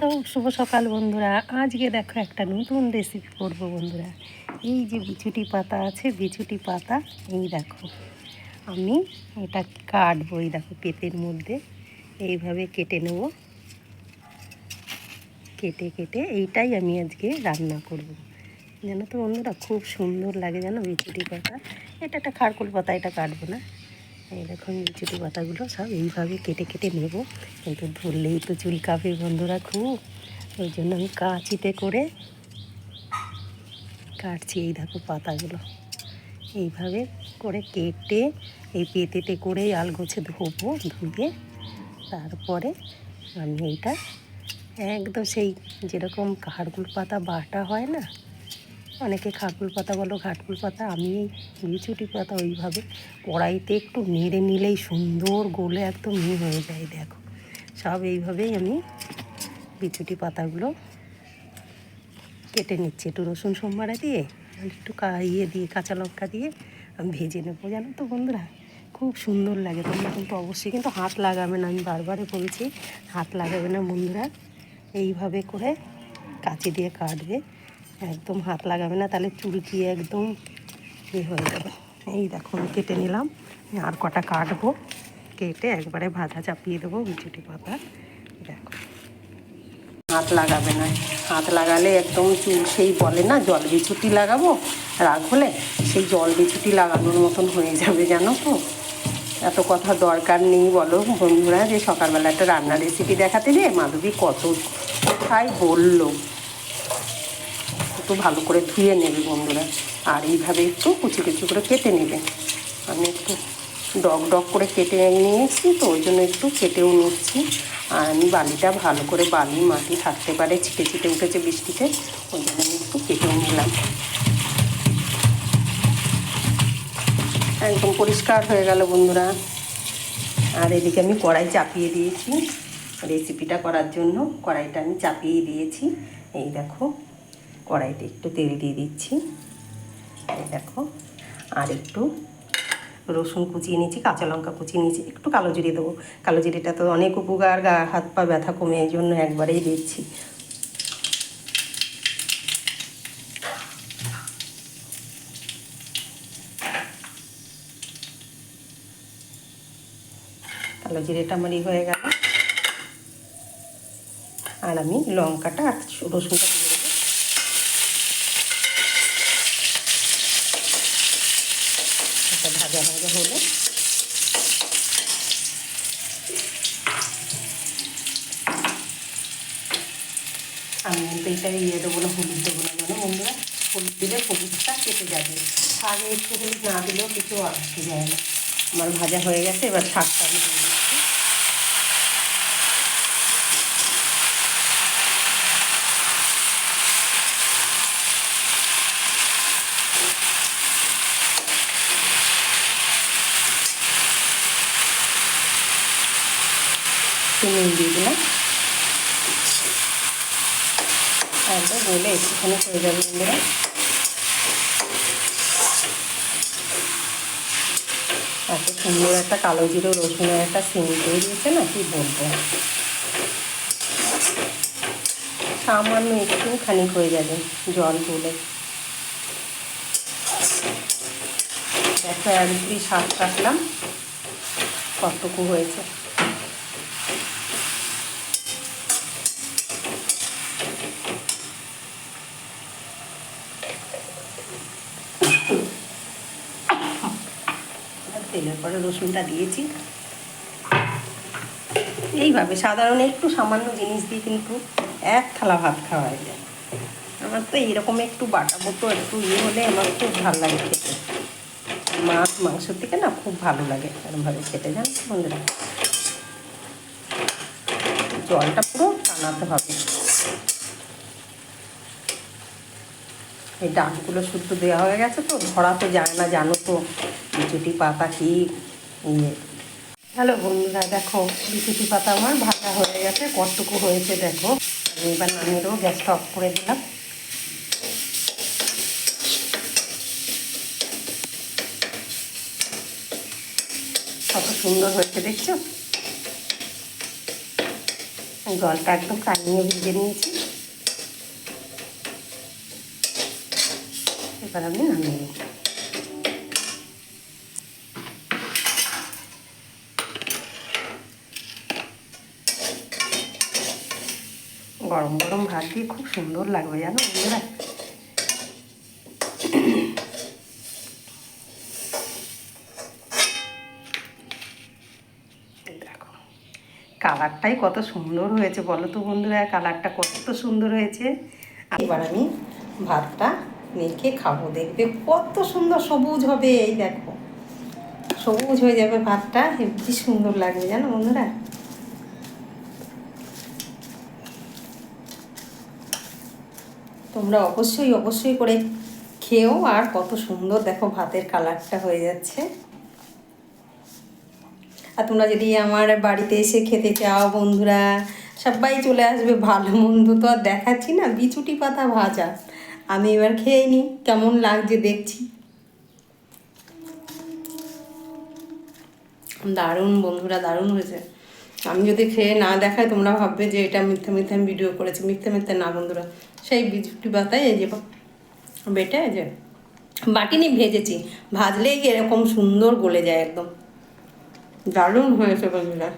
সব শুভ সকাল বন্ধুরা। আজকে দেখো একটা নতুন রেসিপি করব বন্ধুরা। এই যে বিছুটি পাতা আছে বিছুটি পাতা, এই দেখো। আমি এটা কাটবো, এই দেখো পেটের মধ্যে। এইভাবে কেটে নেব। কেটে কেটে এইটাই আমি আজকে রান্না করব। জানো তো বন্ধুরা, খুব সুন্দর লাগে জানো বিছুটি পাতা। এটা একটা খারকুল পাতা, এটা কাটবো না। এই দেখুন বিছুটি পাতাগুলো সব এইভাবে কেটে কেটে নেব। কিন্তু ধরলেই তো চুল চুলকাবে বন্ধুরা খুব। ওই জন্য আমি কাঁচিতে করে কাটছি এই দেখো পাতাগুলো। এইভাবে করে কেটে, এই পেতেতে করে আলগোছে ধোবো ধুয়ে। তারপরে আমি এইটা একদম সেই যেরকম খারকুল পাতা বাটা হয় না অনেকে খারকুল পাতা বলো ঘাটকুল পাতা, আমি এই বিচুটি পাতা ওইভাবে কড়াইতে একটু নেড়ে নিলেই সুন্দর গোলে একদম মি হয়ে যায়, দেখো। সব এইভাবেই আমি বিচুটি পাতাগুলো কেটে নিচ্ছি। একটু রসুন সোমবারা দিয়ে একটু ইয়ে দিয়ে, কাঁচা লঙ্কা দিয়ে আমি ভেজে নেব। জানো তো বন্ধুরা, খুব সুন্দর লাগে। তোমরা কিন্তু অবশ্যই কিন্তু হাত লাগাবে না, আমি বারবারই বলছি, হাত লাগাবে না বন্ধুরা। এইভাবে করে কাঁচি দিয়ে কাটবে। একদম হাত লাগাবে না, তাহলে চুলকিয়ে একদম ইয়ে হয়ে যাবে। এই দেখো, আমি কেটে নিলাম। আর কটা কাটবো। কেটে একবারে ভাজা চাপিয়ে দেবো বিচুটি পাতা। দেখো। হাত লাগাবে না। হাত লাগালে একদম চুল সেই বলে না, জল বিছুটি লাগাবো, রাগ হলে সেই জল বিছুটি লাগানোর মতন হয়ে যাবে, জানো তো? এত কথা দরকার নেই, বলো বন্ধুরা, যে সকালবেলা একটা রান্নার রেসিপি দেখাতে যে মাধবী কত কোথায় বলল। একটু ভালো করে ধুয়ে নেবে বন্ধুরা। আর এইভাবে একটু কুচি কুচি করে কেটে নেবে। আমি একটু ডগ ডগ করে কেটে নিয়েছি তো, ওই জন্য একটু কেটেও নিচ্ছি। আর আমি বালিটা ভালো করে বালি মাটি থাকতে পারে, ছিটে ছিটে উঠেছে বৃষ্টিতে, ওই জন্য আমি একটু কেটেও নিলাম। একদম পরিষ্কার হয়ে গেল বন্ধুরা। আর এদিকে আমি কড়াই চাপিয়ে দিয়েছি। রেসিপিটা করার জন্য কড়াইটা আমি চাপিয়ে দিয়েছি। এই দেখো। কড়াইতে একটু তেল দিয়ে দিচ্ছি। দেখো, আর একটু রসুন কুচিয়ে নিয়েছি, কাঁচা লঙ্কা কুচিয়ে নিয়েছি, একটু কালো জিরে দেবো। কালো জিরেটা তো অনেক উপকার, গা, হাত, পা ব্যথা কমে, এই জন্য একবারেই দিচ্ছি। কালো জিরেটা আমার হয়ে গেল। আর আমি লঙ্কাটা আর রসুনটা দিয়ে দেবো এটা ভাজা ভাজা হলে। আমি কিন্তু এটা ইয়ে দেবো না, হলুদ দেবো না মানে বন্ধুরা? হলুদ দিলে হলুদটা কেটে যাবে। শাকে একটু হলুদ না দিলেও কিছু আসতে যায় না। আমার ভাজা হয়ে গেছে, এবার শাকটা আমি নুন দিয়ে দিলাম। একদম বলে একটুখানি হয়ে যাবে বন্ধুরা। এত সুন্দর একটা কালো জিরো রসুনের একটা সিম তৈরি হয়েছে না, কি বলব। সামান্য একটুখানি হয়ে যাবে জল তুলে দেখো একদিনই শাক কাটলাম কতটুকু হয়েছে। তেলের পরে রসুনটা দিয়েছি। এইভাবে সাধারণ একটু সামান্য জিনিস দিয়ে কিন্তু এক থালা ভাত খাওয়া যায়। আমার তো এইরকম একটু বাটা মতো একটু ইয়ে হলে আমার খুব ভালো লাগে খেতে। মাছ মাংসের থেকে না খুব ভালো লাগে এরকমভাবে খেতে যান বন্ধুরা? জলটা পুরো টানাতে হবে। এই ডাকগুলো শুদ্ধ দেওয়া হয়ে গেছে তো, ধরা তো যায় না, জানো তো। বিচুটি পাতা কি? ইয়ে হ্যালো বন্ধুরা, দেখো বিচুটি পাতা আমার ভাজা হয়ে গেছে, কতটুকু হয়েছে দেখো। আমি এবার নামিয়ে দেবো গ্যাসটা অফ করে দিলাম। কত সুন্দর হয়েছে, দেখছ? জলটা একদম টানিয়ে ভেজে নিয়েছি এবার আমি নামিয়ে নিই গরম গরম ভাত দিয়ে খুব সুন্দর লাগবে জানো বন্ধুরা কালারটাই কত সুন্দর হয়েছে, বলো তো বন্ধুরা কালারটা কত সুন্দর হয়েছে। এবার আমি ভাতটা মেখে খাব, দেখবে কত সুন্দর সবুজ হবে, এই দেখো। সবুজ হয়ে যাবে ভাতটা, কি সুন্দর লাগবে জানো বন্ধুরা? তোমরা অবশ্যই অবশ্যই করে খেও, আর কত সুন্দর দেখো ভাতের কালারটা হয়ে যাচ্ছে। আর তোমরা যদি আমার বাড়িতে এসে খেতে চাও বন্ধুরা, সবাই চলে আসবে ভালো মন্দ তো আর দেখাচ্ছি না, বিচুটি পাতা ভাজা। আমি এবার খেয়ে নিই, কেমন লাগছে দেখছি। দারুণ বন্ধুরা, দারুণ হয়েছে। আমি যদি খেয়ে না দেখাই, তোমরা ভাববে যে এটা মিথ্যে মিথ্যে আমি ভিডিও করেছি, মিথ্যে মিথ্যে না বন্ধুরা। সেই বিচুটি পাতায় এই যে বেটে যে বাটি নিয়ে ভেজেছি, ভাজলেই এরকম সুন্দর গলে যায় একদম। দারুণ হয়েছে বন্ধুরা।